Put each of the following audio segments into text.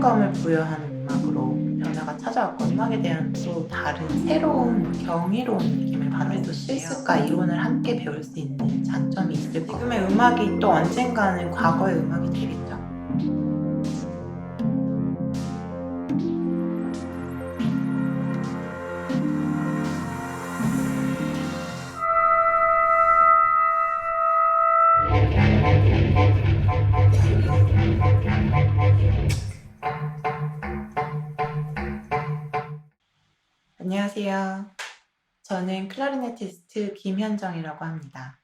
생명감을 부여하는 음악으로 변화가 찾아왔고 음악에 대한 또 다른 새로운 경이로운 느낌을 받아서 실습과 이론을 함께 배울 수 있는 장점이 있을 거예요. 지금의 음악이 또 언젠가는 과거의 음악이 되겠죠. 안녕하세요. 저는 클라리네티스트 김현정이라고 합니다.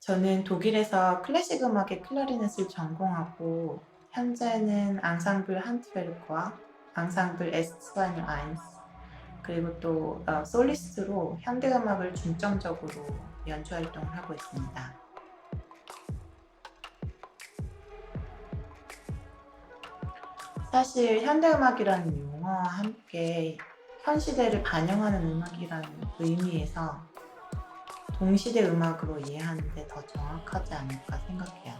저는 독일에서 클래식 음악의 클라리넷을 전공하고 현재는 앙상블 한트베르크와 앙상블 에스트바닐 아인스 그리고 또 어, 솔리스트로 현대 음악을 중점적으로 연주 활동을 하고 있습니다. 사실 현대 음악이라는 용어와 함께 현 시대를 반영하는 음악이라는 의미에서 동시대 음악으로 이해하는데 더 정확하지 않을까 생각해요.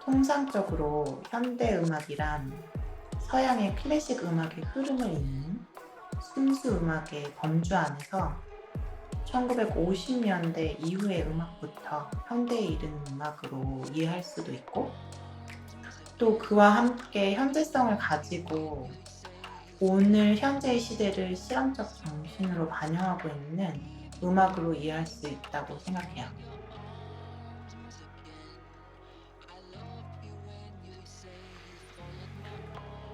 통상적으로 현대 음악이란 서양의 클래식 음악의 흐름을 잇는 순수 음악의 범주 안에서 1950년대 이후의 음악부터 현대에 이르는 음악으로 이해할 수도 있고 또 그와 함께 현재성을 가지고 오늘 현재의 시대를 실험적 정신으로 반영하고 있는 음악으로 이해할 수 있다고 생각해요.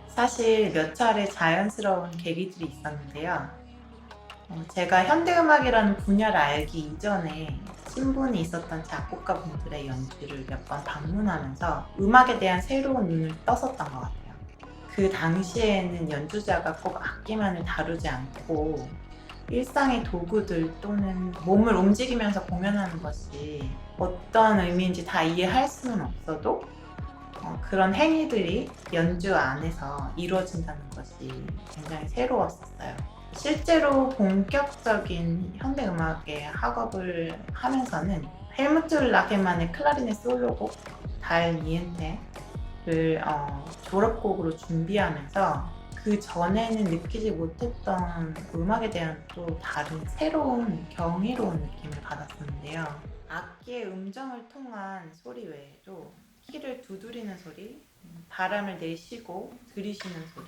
사실 몇 차례 자연스러운 계기들이 있었는데요. 어, 제가 현대음악이라는 분야를 알기 이전에 신분이 있었던 작곡가분들의 연주를 몇 번 방문하면서 음악에 대한 새로운 눈을 떴었던 것 같아요. 그 당시에는 연주자가 꼭 악기만을 다루지 않고 일상의 도구들 또는 몸을 움직이면서 공연하는 것이 어떤 의미인지 다 이해할 수는 없어도 어, 그런 행위들이 연주 안에서 이루어진다는 것이 굉장히 새로웠었어요. 실제로 본격적인 현대음악의 학업을 하면서는 헬무트 라게만의 클라리넷 솔로곡 달 니엔테를 어, 졸업곡으로 준비하면서 그 전에는 느끼지 못했던 음악에 대한 또 다른 새로운 경이로운 느낌을 받았었는데요. 악기의 음정을 통한 소리 외에도 키를 두드리는 소리, 바람을 내쉬고 들이쉬는 소리,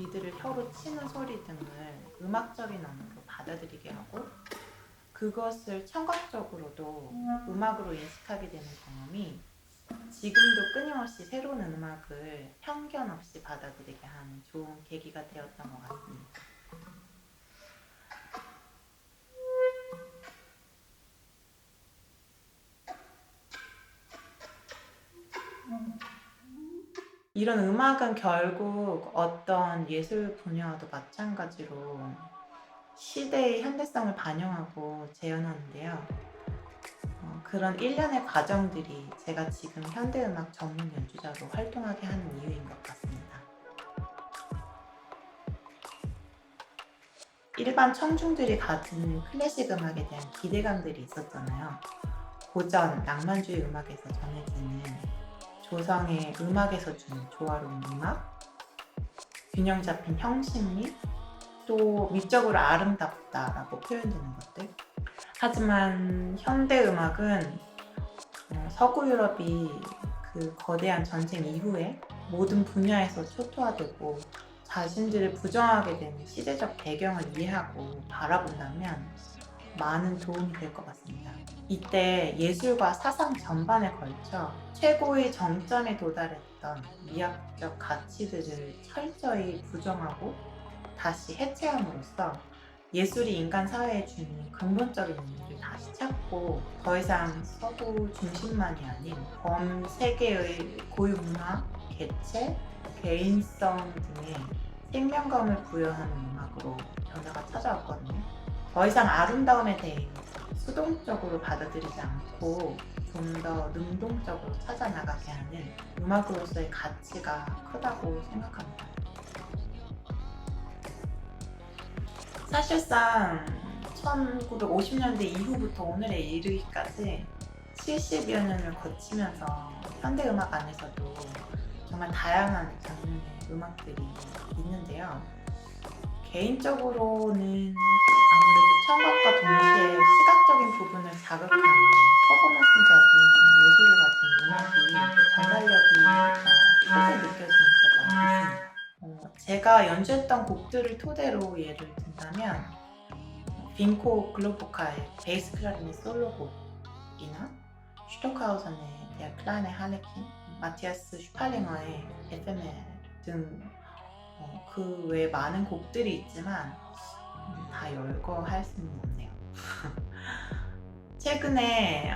리드를 혀로 치는 소리 등을 음악적인 언어로 받아들이게 하고 그것을 청각적으로도 음악으로 인식하게 되는 경험이 지금도 끊임없이 새로운 음악을 편견 없이 받아들이게 하는 좋은 계기가 되었던 것 같습니다. 이런 음악은 결국 어떤 예술 분야와도 마찬가지로 시대의 현대성을 반영하고 재현하는데요. 어, 그런 일련의 과정들이 제가 지금 현대음악 전문 연주자로 활동하게 하는 이유인 것 같습니다. 일반 청중들이 가진 클래식 음악에 대한 기대감들이 있었잖아요. 고전, 낭만주의 음악에서 전해지는 조성의 음악에서 주는 조화로운 음악, 균형 잡힌 형식미, 또 미적으로 아름답다라고 표현되는 것들. 하지만 현대 음악은 어, 서구 유럽이 그 거대한 전쟁 이후에 모든 분야에서 초토화되고 자신들을 부정하게 되는 시대적 배경을 이해하고 바라본다면 많은 도움이 될 것 같습니다. 이때 예술과 사상 전반에 걸쳐 최고의 정점에 도달했던 미학적 가치들을 철저히 부정하고 다시 해체함으로써 예술이 인간 사회에 주는 근본적인 의미를 다시 찾고 더 이상 서구 중심만이 아닌 범 세계의 고유 문화, 개체, 개인성 등의 생명감을 부여하는 음악으로 변화가 찾아왔거든요. 더 이상 아름다움에 대해 수동적으로 받아들이지 않고 좀 더 능동적으로 찾아나가게 하는 음악으로서의 가치가 크다고 생각합니다. 사실상 1950년대 이후부터 오늘에 이르기까지 70여 년을 거치면서 현대 음악 안에서도 정말 다양한 장르의 음악들이 있는데요. 개인적으로는 청각과 동시에 시각적인 부분을 자극하는 퍼포먼스적인 요소를 가진 음악이 전달력이 어, 크게 느껴지는 때가 있습니다. 어, 제가 연주했던 곡들을 토대로 예를 든다면 빈코 글로보카의 베이스 클라리넷 솔로곡이나 슈토카우선의 데어 클라인의 할레킨, 마티아스 슈팔링어의 에페메 등 어, 그 외에 많은 곡들이 있지만 음, 다 열거할 수는 없네요. 최근에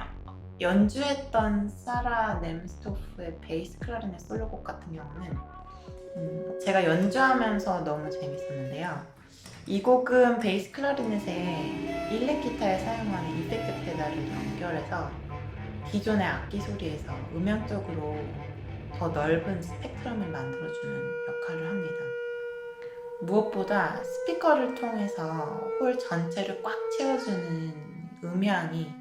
연주했던 사라 넴스토프의 베이스 클라리넷 솔로곡 같은 경우는 음, 제가 연주하면서 너무 재밌었는데요. 이 곡은 베이스 클라리넷에 일렉 기타에 사용하는 이펙트 페달을 연결해서 기존의 악기 소리에서 음향적으로 더 넓은 스펙트럼을 만들어주는 역할을 합니다. 무엇보다 스피커를 통해서 홀 전체를 꽉 채워주는 음향이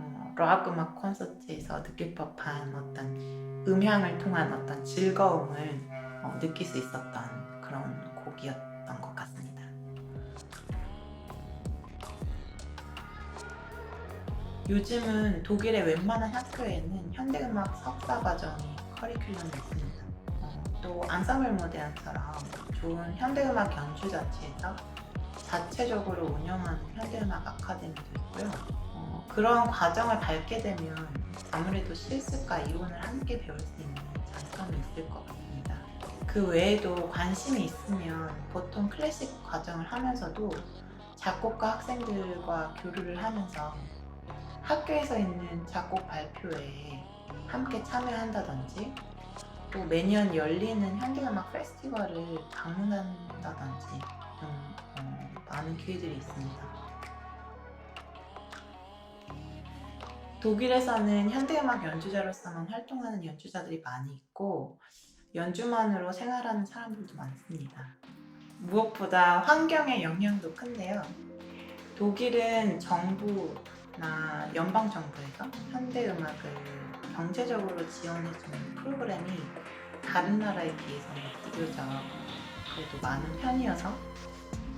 어, 락 음악 콘서트에서 느낄 법한 어떤 음향을 통한 어떤 즐거움을 어, 느낄 수 있었던 그런 곡이었던 것 같습니다. 요즘은 독일의 웬만한 학교에는 현대음악 석사 과정이 커리큘럼이 있습니다. 어, 또 안사블 모데안처럼 좋은 현대음악 연주 자체에서 자체적으로 운영하는 현대음악 아카데미도 있고요. 어, 그런 과정을 밟게 되면 아무래도 실습과 이론을 함께 배울 수 있는 장점이 있을 것 같습니다. 그 외에도 관심이 있으면 보통 클래식 과정을 하면서도 작곡가 학생들과 교류를 하면서 학교에서 있는 작곡 발표회에 함께 참여한다든지 또 매년 열리는 현대음악 페스티벌을 방문한다든지 등 어, 많은 기회들이 있습니다. 독일에서는 현대음악 연주자로서만 활동하는 연주자들이 많이 있고 연주만으로 생활하는 사람들도 많습니다. 무엇보다 환경의 영향도 큰데요. 독일은 정부나 연방 정부에서 현대 음악을 경제적으로 지원해주는 프로그램이 다른 나라에 비해서는 비교적 그래도 많은 편이어서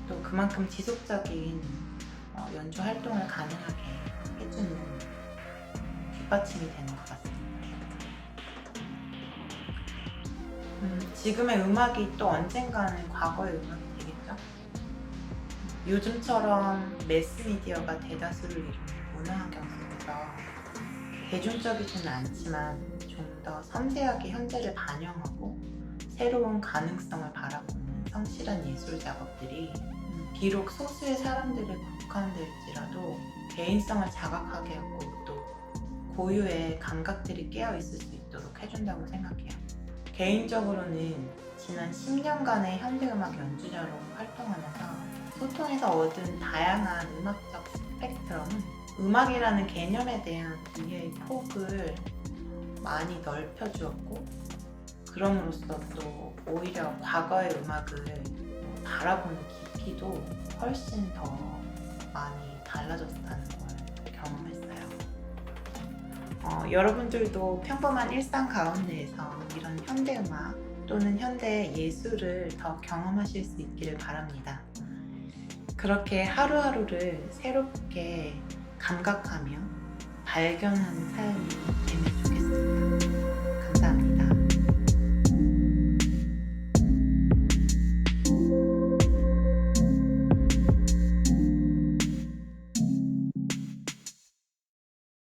또 그만큼 지속적인 어, 연주 활동을 가능하게 해주는 뒷받침이 되는 것 같습니다. 음, 지금의 음악이 또 언젠가는 과거의 음악이 되겠죠? 요즘처럼 매스미디어가 대다수를 이루는 문화 환경 속에서 대중적이지는 않지만 좀 더 섬세하게 현재를 반영하고 새로운 가능성을 바라보는 성실한 예술 작업들이 음, 비록 소수의 사람들에 국한될지라도 개인성을 자각하게 하고 또 고유의 감각들이 깨어 있을 수 있도록 해준다고 생각해요. 개인적으로는 지난 10년간의 현대음악 연주자로 활동하면서 소통에서 얻은 다양한 음악적 스펙트럼은 음악이라는 개념에 대한 이해의 폭을 많이 넓혀주었고 그럼으로써 또 오히려 과거의 음악을 바라보는 깊이도 훨씬 더 많이 달라졌다는 걸 경험했어요. 어, 여러분들도 평범한 일상 가운데에서 이런 현대 음악 또는 현대 예술을 더 경험하실 수 있기를 바랍니다. 그렇게 하루하루를 새롭게 감각하며 발견하는 삶이 되면 좋겠습니다.